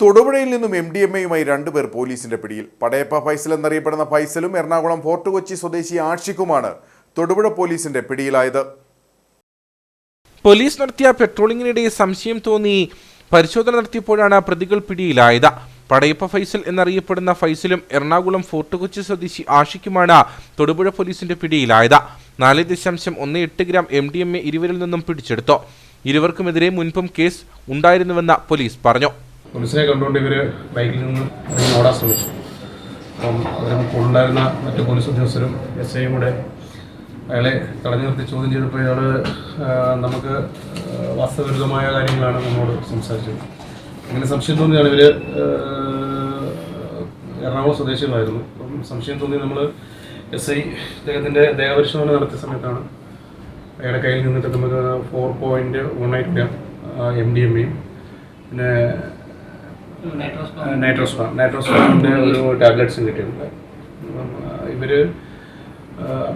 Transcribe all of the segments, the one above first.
തൊടുപുഴയിൽ നിന്നും M D M എയുമായി രണ്ടുപേർ പോലീസിന്റെ പിടിയിൽ. പടയപ്പ ഫൈസൽ എന്നറിയപ്പെടുന്ന ഫൈസലും എറണാകുളം ഫോർട്ട് കൊച്ചി സ്വദേശി ആഷിക്കുമാണ് തൊടുപുഴ പോലീസിന്റെ പിടിയിലായത്. പോലീസ് നടത്തിയ പെട്രോളിംഗിനിടെ സംശയം തോന്നി പരിശോധന നടത്തിയപ്പോഴാണ് പ്രതികൾ പിടിയിലായത്. പടയപ്പ ഫൈസൽ എന്നറിയപ്പെടുന്ന ഫൈസലും എറണാകുളം ഫോർട്ട് കൊച്ചി സ്വദേശി ആഷിക്കുമാണ് തൊടുപുഴ പോലീസിന്റെ പിടിയിലായത്. നാല് ദശാംശം ഒന്ന് എട്ട് gram M D M A ഇരുവരിൽ നിന്നും പിടിച്ചെടുത്തു. ഇരുവർക്കുമെതിരെ മുൻപും കേസ് ഉണ്ടായിരുന്നുവെന്ന് പോലീസ് പറഞ്ഞു. പോലീസിനെ കണ്ടുകൊണ്ട് ഇവർ ബൈക്കിൽ നിന്ന് ഓടാൻ ശ്രമിച്ചു. അപ്പം അവരും കൊണ്ടുണ്ടായിരുന്ന മറ്റു പോലീസ് ഉദ്യോഗസ്ഥരും എസ് ഐയും കൂടെ അയാളെ തടഞ്ഞു നിർത്തി ചോദ്യം ചെയ്തപ്പോൾ ഇയാൾ നമുക്ക് വാസ്തവവിരുദ്ധമായ കാര്യങ്ങളാണ് നമ്മളോട് സംസാരിച്ചത്. അങ്ങനെ സംശയം തോന്നിയാണ് ഇവർ എറണാകുളം സ്വദേശികളായിരുന്നു. അപ്പം സംശയം തോന്നി നമ്മൾ എസ് ഐ അദ്ദേഹത്തിന്റെ ദേഹപരിശോധന നടത്തിയ സമയത്താണ് അയാളുടെ കയ്യിൽ നിന്നിട്ട് നമുക്ക് four point one eight gram M D M എയും പിന്നെ നൈട്രോസ്പാം നൈട്രോസ്പാമിന്റെ ഒരു ടാബ്ലറ്റ്സും കിട്ടിയിട്ടുണ്ട്. ഇവർ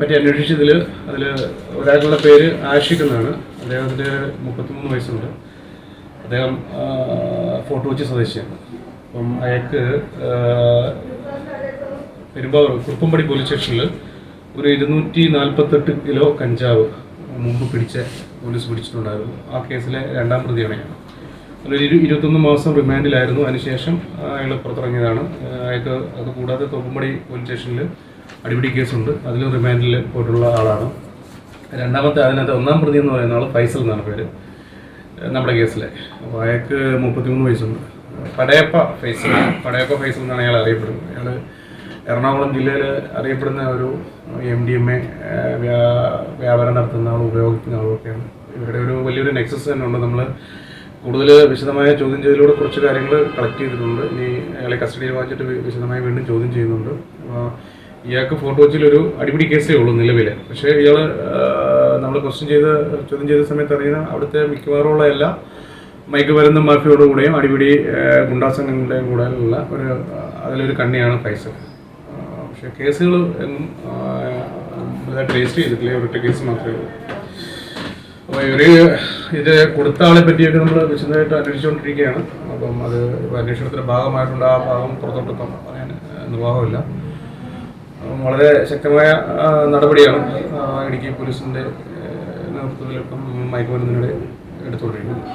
പറ്റി അന്വേഷിച്ചതിൽ അതിൽ ഒരാളുടെ പേര് ആഷിഖ് എന്നാണ് അദ്ദേഹത്തിന് മുപ്പത്തിമൂന്ന് വയസ്സുണ്ട്. അദ്ദേഹം ഫോർട്ട് കൊച്ചി സ്വദേശിയാണ്. അപ്പം അയാൾക്ക് പെരുമ്പാവൂർ കുറുപ്പമ്പടി പോലീസ് സ്റ്റേഷനിൽ ഒരു ഇരുന്നൂറ്റി നാൽപ്പത്തെട്ട് കിലോ കഞ്ചാവ് മുമ്പ് പിടിച്ച പോലീസ് പിടിച്ചിട്ടുണ്ടായിരുന്നു. ആ കേസിലെ രണ്ടാം പ്രതിയാണ് ഞാൻ ഇരു ഇരുപത്തൊന്ന് മാസം റിമാൻഡിലായിരുന്നു അതിനുശേഷം അയാൾ പുറത്തിറങ്ങിയതാണ്. അയാൾക്ക് അത് കൂടാതെ തോപ്പുംപടി പോലീസ് സ്റ്റേഷനിൽ അടിപിടി കേസുണ്ട്. അതിലും റിമാൻഡിൽ പോയിട്ടുള്ള ആളാണ്. രണ്ടാമത്തെ അതിനകത്ത് ഒന്നാം പ്രതി എന്ന് പറയുന്ന ആൾ ഫൈസൽ എന്നാണ് പേര്. നമ്മുടെ കേസിലെ. അപ്പോൾ അയാൾക്ക് മുപ്പത്തിമൂന്ന് വയസ്സുണ്ട്. പടയപ്പ ഫൈസൽ പടയപ്പ ഫൈസൽ എന്നാണ് അയാൾ അറിയപ്പെടുന്നത്. അയാൾ എറണാകുളം ജില്ലയിൽ അറിയപ്പെടുന്ന ഒരു എം ഡി എം എ വ്യാപാരം നടത്തുന്ന ആളും ഉപയോഗിക്കുന്ന ആളുമൊക്കെയാണ് ഇവരുടെ ഒരു വലിയൊരു നെക്സസ് തന്നെ ഉണ്ട്. നമ്മൾ കൂടുതൽ വിശദമായ ചോദ്യം ചെയ്യലിലൂടെ കുറച്ച് കാര്യങ്ങൾ കളക്ട് ചെയ്തിട്ടുണ്ട്. ഇനി അയാളെ കസ്റ്റഡിയിൽ വാങ്ങിച്ചിട്ട് വിശദമായി വീണ്ടും ചോദ്യം ചെയ്യുന്നുണ്ട്. അപ്പോൾ ഇയാൾക്ക് കൊച്ചിയിൽ ഒരു അടിപിടി കേസേ ഉള്ളൂ നിലവിൽ പക്ഷേ ഇയാൾ നമ്മൾ ക്വസ്റ്റ്യൻ ചെയ്ത് ചോദ്യം ചെയ്ത സമയത്ത് അറിയുന്ന അവിടുത്തെ മിക്കവാറുമുള്ള എല്ലാ മയക്കുമരുന്ന് മാഫിയോടുകൂടെയും അടിപിടി ഗുണ്ടാസംഘങ്ങളുടെയും കൂടെ ഉള്ള ഒരു അതിലൊരു കണ്ണിയാണ് ഫൈസൽ. പക്ഷേ കേസുകൾ ഇതായിട്ട് രജിസ്റ്റർ ചെയ്തിട്ടില്ല. ഒരൊറ്റ കേസ് മാത്രമേ ഉള്ളൂ. അപ്പോൾ ഇവർ ഇത് കൊടുത്ത ആളെ പറ്റിയൊക്കെ നമ്മൾ വിശദമായിട്ട് അന്വേഷിച്ചുകൊണ്ടിരിക്കുകയാണ്. അപ്പം അത് അന്വേഷണത്തിന്റെ ഭാഗമായിട്ടുള്ള ആ ഭാഗം പുറത്തോട്ട് ഇപ്പം പറയാൻ നിർവാഹമില്ല. വളരെ ശക്തമായ നടപടിയാണ് ഇടുക്കി പോലീസിന്റെ നേതൃത്വത്തിൽ ഇപ്പം മയക്കുമരുന്നിനിടെ എടുത്തുകൊണ്ടിരിക്കുന്നത്.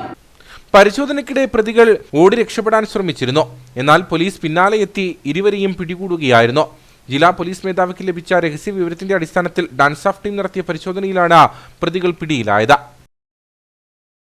പരിശോധനയ്ക്കിടെ പ്രതികൾ ഓടി രക്ഷപ്പെടാൻ ശ്രമിച്ചിരുന്നു. എന്നാൽ പോലീസ് പിന്നാലെ എത്തി ഇരുവരെയും പിടികൂടുകയായിരുന്നു. ജില്ലാ പോലീസ് മേധാവിക്ക് ലഭിച്ച രഹസ്യ വിവരത്തിന്റെ അടിസ്ഥാനത്തിൽ ഡാൻസ് ഓഫ് ടീം നടത്തിയ പരിശോധനയിലാണ് പ്രതികൾ പിടിയിലായത്